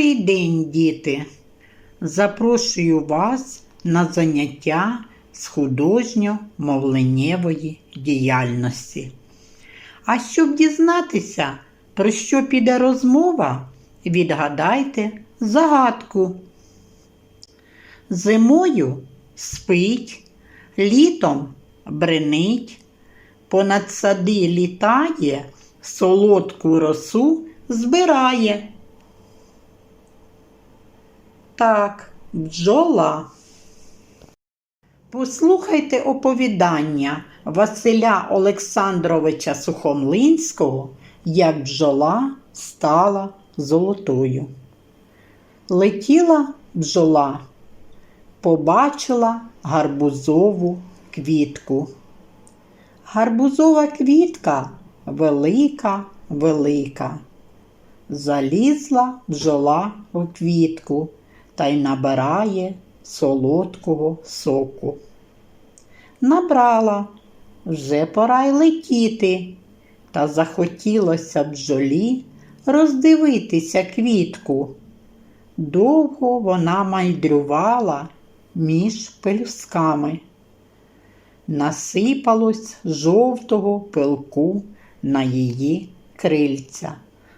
день, діти! Запрошую вас на заняття з художньо-мовленнєвої діяльності. А щоб дізнатися, про що піде розмова, відгадайте загадку. Зимою спить, літом бренить, понад сади літає, солодку росу збирає. Так, бджола. Послухайте оповідання Василя Олександровича Сухомлинського, як бджола стала золотою. Летіла бджола, побачила гарбузову квітку. Гарбузова квітка велика, велика. Залізла бджола в квітку та й набирає солодкого соку. Набрала, вже пора й летіти, та захотілося бджолі роздивитися квітку. Довго вона майдрювала між пелюсками. Насипалось жовтого пилку на її крильця.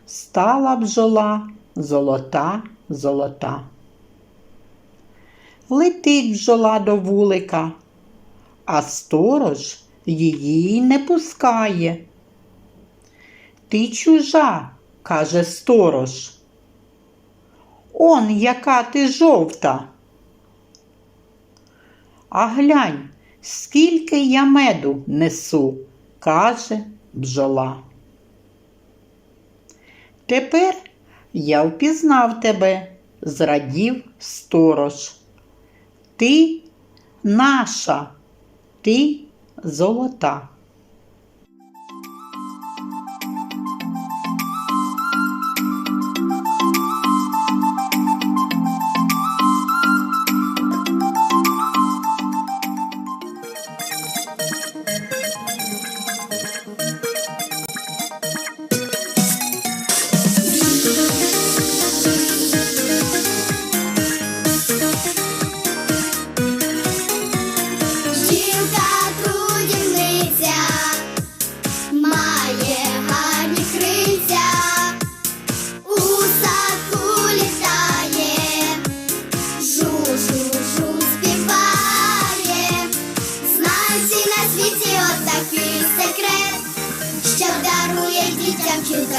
Стала бджола золота, золота. Летить бджола до вулика, а сторож її не пускає. Ти чужа, каже сторож. Он яка ти жовта. А глянь, скільки я меду несу, каже бджола. Тепер я впізнав тебе, зрадів сторож. Ти наша, ти золота.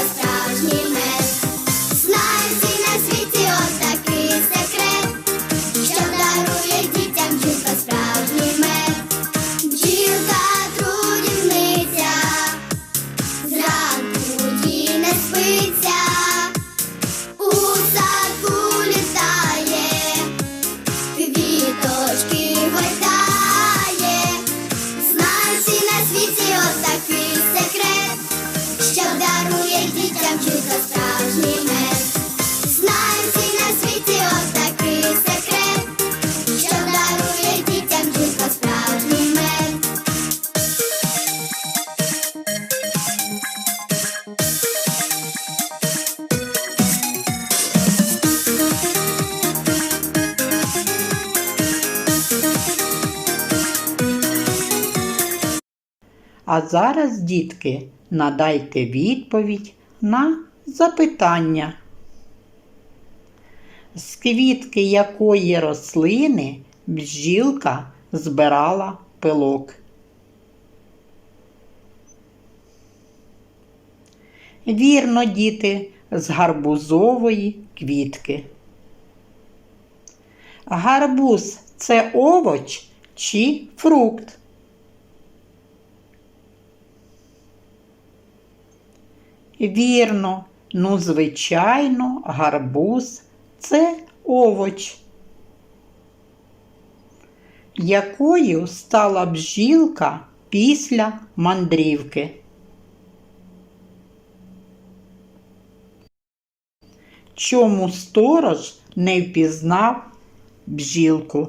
Just А зараз, дітки, надайте відповідь на запитання. З квітки якої рослини бджілка збирала пилок? Вірно, діти, з гарбузової квітки. Гарбуз це овоч чи фрукт? Вірно, ну, звичайно, гарбуз це овоч. Якою стала бджілка після мандрівки? Чому сторож не впізнав бджілку?